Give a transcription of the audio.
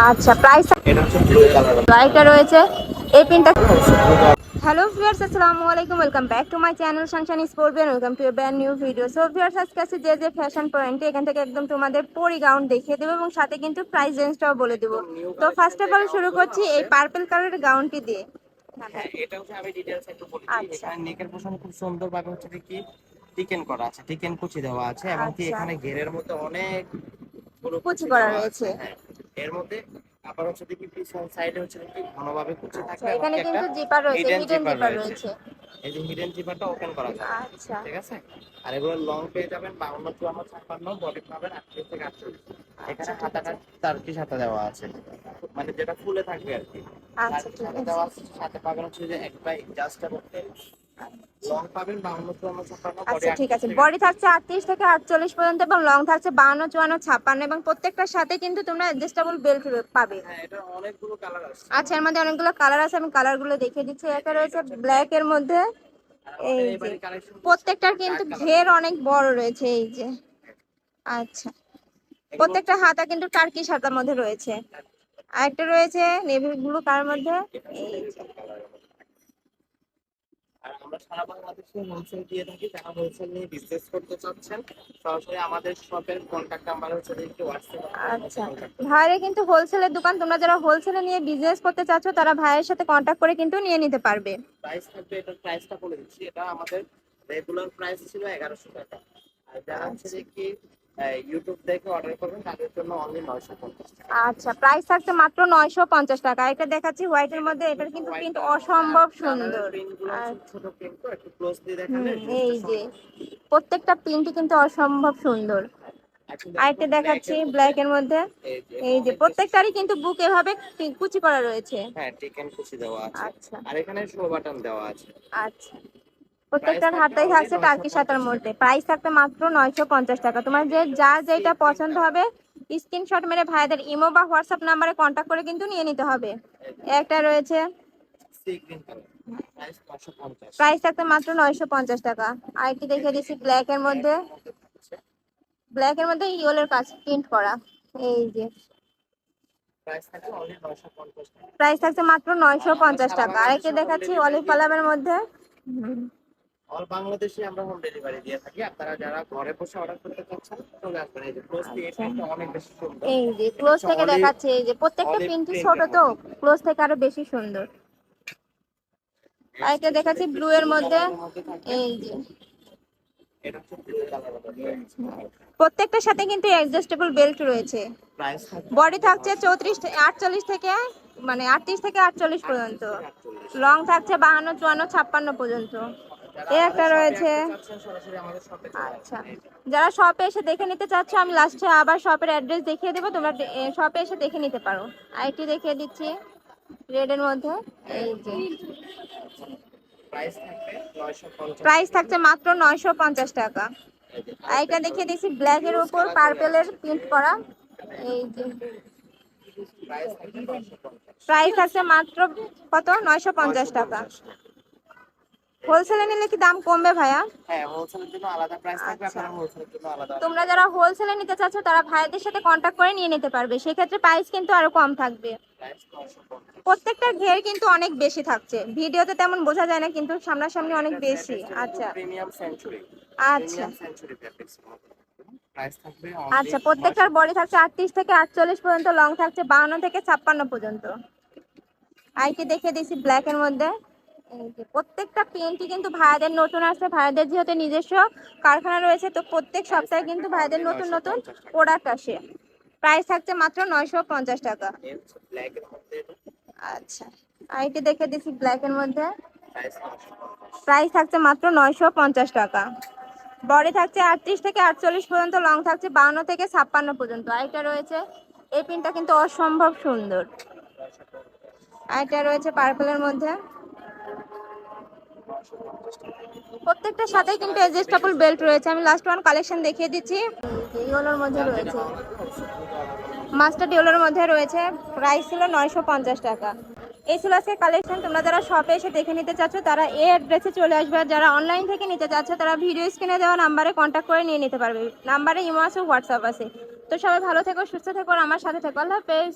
আচ্ছা প্রাইস আরেকটা রয়েছে এই পিনটা হ্যালো ভিউয়ার্স আসসালামু আলাইকুম welcome back to my channel সানশান sport band welcome to brand new video so viewers আজকে আছে যে যে ফ্যাশন পয়েন্টে এখান থেকে একদম তোমাদের পরি গাউন দেখিয়ে দেবো এবং সাথে কিন্তু প্রাইস রেঞ্জটাও বলে দেবো। তো ফার্স্ট অফ অল শুরু করছি এই পার্পল কালারের গাউনটি দিয়ে। হ্যাঁ এটা হচ্ছে আমি ডিটেইলস একটু বলি আচ্ছা। এখানে নেকের পোর্শন খুব সুন্দর ভাবে হচ্ছে কি টিকেন করা আছে টিকেন কুচি দেওয়া আছে এবং কি আচ্ছা। এখানে ঘেরের মধ্যে অনেক কুচি করা রয়েছে। হ্যাঁ। এর মধ্যে আবার হচ্ছে দেখি সাইডে হচ্ছে কি ঘনভাবে কুচি আচ্ছা থাকবে এখানে কিন্তু জিপার রয়েছে হিডেন জিপার রয়েছে। এই যে হিডেন জিপারটা ওপেন করা যাবে। আচ্ছা। ঠিক আছে? আর এগুলো লং পেয়ে যাবেন বাউন্ন চুয়ান্ন ছাপ্পান্ন বডি পাবেন আটত্রিশ থেকে আটচল্লিশ। এখানে আচ্ছা, হাতাটা পিস হাতা দেওয়া আছে। মানে যেটা ফুলে থাকবে আর কি। আচ্ছা ঠিক আছে। দেওয়া আছে সাথে পাবেন হচ্ছে যে এক বাই জাস্ট এবং আচ্ছা ঠিক আছে। বডি থাকছে আটত্রিশ থেকে আটচল্লিশ পর্যন্ত এবং লং থাকছে বাউন্ন চুয়ান্ন ছাপ্পান্ন এবং প্রত্যেকটার সাথে কিন্তু তোমরা অ্যাডজাস্টেবল বেল্ট পাবে। হ্যাঁ আচ্ছা এর মধ্যে অনেকগুলো কালার আছে আমি কালারগুলো দেখিয়ে দিচ্ছি। একটা রয়েছে ব্ল্যাক এর মধ্যে। এই যে। প্রত্যেকটার কিন্তু ঘের অনেক বড় রয়েছে এই যে। আচ্ছা। প্রত্যেকটা হাতা কিন্তু টার্কিশ হাতার মধ্যে রয়েছে। আর একটা রয়েছে নেভি ব্লু কালার মধ্যে? এই যে। আমরা সারা বাংলাদেশে হোলসেল দিয়ে থাকি যারা হোলসেল নিয়ে বিজনেস করতে চাচ্ছেন সরাসরি আমাদের শপের কন্ট্যাক্ট নাম্বার হচ্ছে একটু হোয়াটসঅ্যাপ আচ্ছা ভাইয়ের কিন্তু হোলসেলের দোকান তোমরা যারা হোলসেলে নিয়ে বিজনেস করতে চাচ্ছ তারা ভাইয়ের সাথে কন্ট্যাক্ট করে কিন্তু নিয়ে নিতে পারবে। প্রাইস থাকবে এটা প্রাইসটা বলে দিচ্ছি। এটা আমাদের রেগুলার প্রাইস ছিল এগারোশো টাকা। আর যারা হচ্ছে যে কি ইউটিউব দেখে অর্ডার করবেন তাদের জন্য অনলি নয়শো পঞ্চাশ টাকা। আচ্ছা প্রাইস থাকছে মাত্র নয়শো পঞ্চাশ টাকা। এটা দেখাচ্ছি হোয়াইটের মধ্যে এটার কিন্তু প্রিন্ট অসম্ভব সুন্দর। ছোট প্রিন্ট তো একটু ক্লোজ দিয়ে দেখালে এই যে প্রত্যেকটা প্রিন্টই কিন্তু অসম্ভব সুন্দর। আরেকটা দেখাচ্ছি ব্ল্যাক এর মধ্যে। এই যে প্রত্যেকটারই কিন্তু বুক এভাবে কুচি করা রয়েছে। হ্যাঁ টিকেন কুচি দেওয়া আছে। আচ্ছা। আর এখানে শো বাটন দেওয়া আছে। আচ্ছা। প্রত্যেকটার হাতেই থাকছে টার্কি সাতার মধ্যে। প্রাইস থাকতে মাত্র নয়শো পঞ্চাশ টাকা। তোমার যে যা যেটা পছন্দ হবে স্ক্রিনশট মেরে ভাইদের ইমো বা হোয়াটসঅ্যাপ নাম্বারে কন্ট্যাক্ট করে কিন্তু নিয়ে নিতে হবে। একটা রয়েছে। প্রাইস থাকতে মাত্র নয়শো পঞ্চাশ টাকা। আরেকটি দেখে দিচ্ছি ব্ল্যাক এর মধ্যে। ব্ল্যাক এর মধ্যে ইয়েলোর কাজ প্রিন্ট করা। এই যে। প্রাইস থাকছে মাত্র নয়শো পঞ্চাশ টাকা। আরেকটি দেখাচ্ছি অলিভ কালামের মধ্যে। অল বাংলাদেশে আমরা হোম ডেলিভারি দিয়ে থাকি। আপনারা যারা ঘরে বসে অর্ডার করতে চাচ্ছেন চলে আসবেন। এই যে ক্লোজ দিয়ে আচ্ছা। এটা অনেক বেশি সুন্দর। এই যে ক্লোজ থেকে দেখাচ্ছে এই যে প্রত্যেকটা ছোট তো ক্লোজ থেকে আরও বেশি সুন্দর। আরেকটা দেখাচ্ছি ব্লু এর মধ্যে। এই যে। প্রত্যেকটার সাথে কিন্তু অ্যাডজাস্টেবল বেল্ট রয়েছে। বডি থাকছে চৌত্রিশ আটচল্লিশ থেকে মানে আটত্রিশ থেকে আটচল্লিশ পর্যন্ত। লং থাকছে বাহান্ন চুয়ান্ন ছাপ্পান্ন পর্যন্ত। এই একটা রয়েছে। আচ্ছা। যারা শপে এসে দেখে নিতে চাচ্ছ, আমি লাস্টে আবার শপের অ্যাড্রেস দেখিয়ে দেবো। তোমরা শপে এসে দেখে নিতে পারো। আইটি দেখিয়ে দিচ্ছি রেডের মধ্যে। এই যে। প্রাইস থাকবে 950 প্রাইস থাকছে মাত্র নয়শো পঞ্চাশ টাকা। আইটা দেখিয়ে দিচ্ছি ব্ল্যাক এর উপর পার্পেলের প্রিন্ট করা। এই যে। প্রাইস থাকবে 950 প্রাইস থাকছে মাত্র কত? নয়শো পঞ্চাশ টাকা। হোলসেলে নিলে কি দাম কমবে ভাইয়া? হ্যাঁ হোলসেলের জন্য আলাদা প্রাইস থাকবে আচ্ছা। আপনারা হোলসেলের জন্য আলাদা তোমরা যারা হোলসেলে নিতে চাচ্ছ তারা ভাইদের সাথে কন্ট্যাক্ট করে নিয়ে নিতে পারবে। সেক্ষেত্রে প্রাইস কিন্তু আরও কম থাকবে। প্রাইস 950 প্রত্যেকটা ঘের কিন্তু অনেক বেশি থাকছে। ভিডিওতে তেমন বোঝা যায় না কিন্তু সামনাসামনি অনেক বেশি। আচ্ছা। প্রিমিয়াম সেঞ্চুরি আচ্ছা। সেঞ্চুরি আচ্ছা প্রত্যেকটার বডি থাকছে আটত্রিশ থেকে আটচল্লিশ পর্যন্ত লং থাকছে বাউন্ন থেকে ছাপ্পান্ন পর্যন্ত। আইটি দেখে দিছি ব্ল্যাক এর মধ্যে। এই যে প্রত্যেকটা পেন্টই কিন্তু ভাইদের নতুন আসছে। ভাইদের যেহেতু নিজস্ব কারখানা রয়েছে তো প্রত্যেক সপ্তাহে কিন্তু ভাইদের নতুন নতুন প্রোডাক্ট আসে। প্রাইস থাকছে মাত্র নয়শো পঞ্চাশ টাকা। আচ্ছা আইটি দেখে দিছি ব্ল্যাক এর মধ্যে। প্রাইস 950 প্রাইস থাকছে মাত্র নয়শো পঞ্চাশ টাকা। বডি থাকছে আটত্রিশ থেকে আটচল্লিশ পর্যন্ত লং থাকছে বাউন্ন থেকে ছাপ্পান্ন পর্যন্ত। আরেকটা রয়েছে এই পিনটা কিন্তু অসম্ভব সুন্দর। আরেকটা রয়েছে পার্পলের মধ্যে। প্রত্যেকটার সাথেই কিন্তু অ্যাডজাস্টেবল বেল্ট রয়েছে। আমি লাস্ট ওয়ান কালেকশন দেখিয়ে দিচ্ছি। ইয়েলোর মধ্যে রয়েছে। মাস্টার ডিওলোর মধ্যে রয়েছে। প্রাইস ছিল নয়শো পঞ্চাশ টাকা। এই ছিল আজকে কালেকশন তোমরা যারা শপে এসে দেখে নিতে চাচ্ছ তারা এই অ্যাড্রেসে চলে আসবে। আর যারা অনলাইন থেকে নিতে চাচ্ছ তারা ভিডিও স্ক্রিনে দেওয়া নাম্বারে কন্ট্যাক্ট করে নিয়ে নিতে পারবে। নাম্বারে ইমো আছে হোয়াটসঅ্যাপ আছে। তো সবাই ভালো থেকো সুস্থ থেকো আর আমার সাথে থেকো। আল্লাহ হাফেজ।